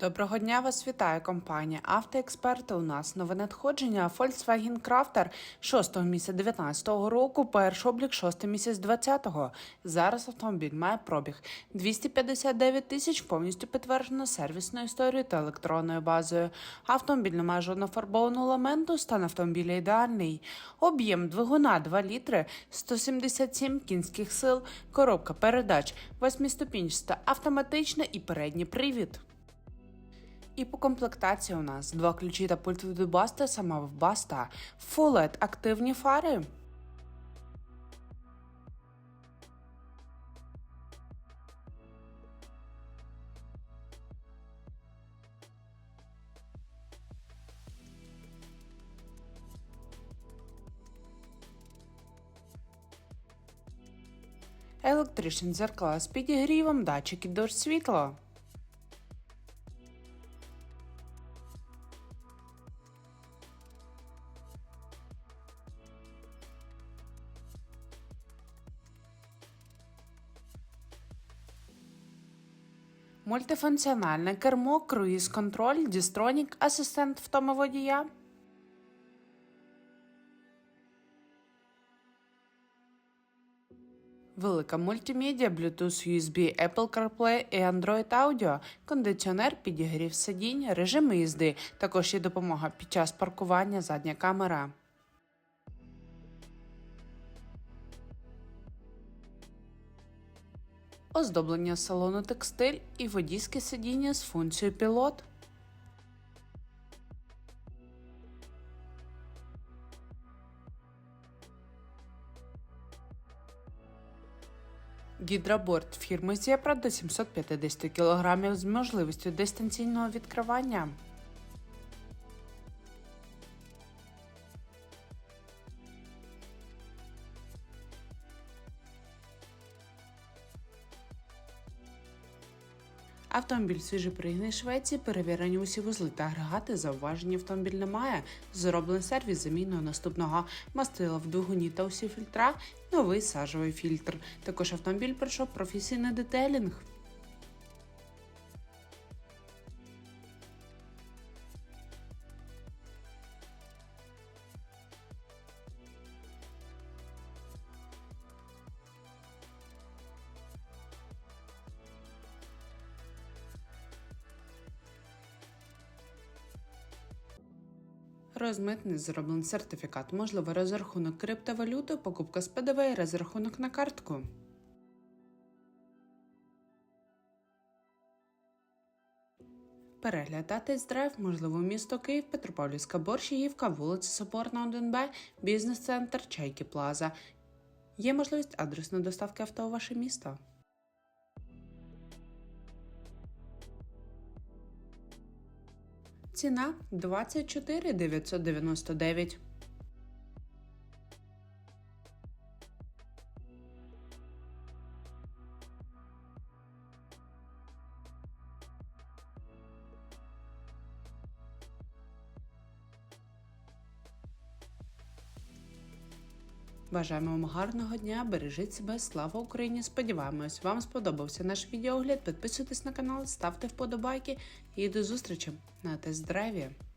Доброго дня вас вітає компанія Автоексперти. У нас нове надходження Volkswagen Crafter 6 місяця 19 року, перший облік 6 місяць 20-го. Зараз автомобіль має пробіг 259 тисяч, повністю підтверджено сервісною історією та електронною базою. Автомобіль не має жодного фарбованого елементу, стан автомобіля ідеальний. Об'єм двигуна 2 літри, 177 кінських сил, коробка передач, восьмиступінчаста, автоматична і передній привід. І по комплектації у нас два ключі та пульт від Баста, сама в Баста, LED активні фари. Електричні дзеркала з підігрівом, датчики дощ світла. Мультифункціональне кермо, круїз контроль, дістронік, асистент втомоводія. Велика мультимедіа, Bluetooth, USB, Apple CarPlay і Android Audio, кондиціонер, підігрів сидінь, режими їзди. Також є допомога під час паркування, задня камера. Оздоблення салону текстиль і водійське сидіння з функцією пілот. Гідроборд фірми Зєпра до 750 кг з можливістю дистанційного відкривання. Автомобіль свіжий пригнаний Швеції, перевірені усі вузли та агрегати, зауваження автомобіль немає. Зроблений сервіс заміною наступного мастила в двигуні та усі фільтра, новий сажовий фільтр. Також автомобіль пройшов професійний детелінг. Розмитний зроблений сертифікат, можливо, розрахунок криптовалюти, покупка з ПДВ і розрахунок на картку. Переглядати тест-драйв, можливо, місто Київ, Петропавлівська Борщагівка, вулиця Соборна 1Б, бізнес-центр Чайки Плаза. Є можливість адресної доставки авто у ваше місто. Ціна 24 999. Бажаємо вам гарного дня, бережіть себе, слава Україні! Сподіваємось, вам сподобався наш відеогляд. Підписуйтесь на канал, ставте вподобайки і до зустрічі на тест-драйві!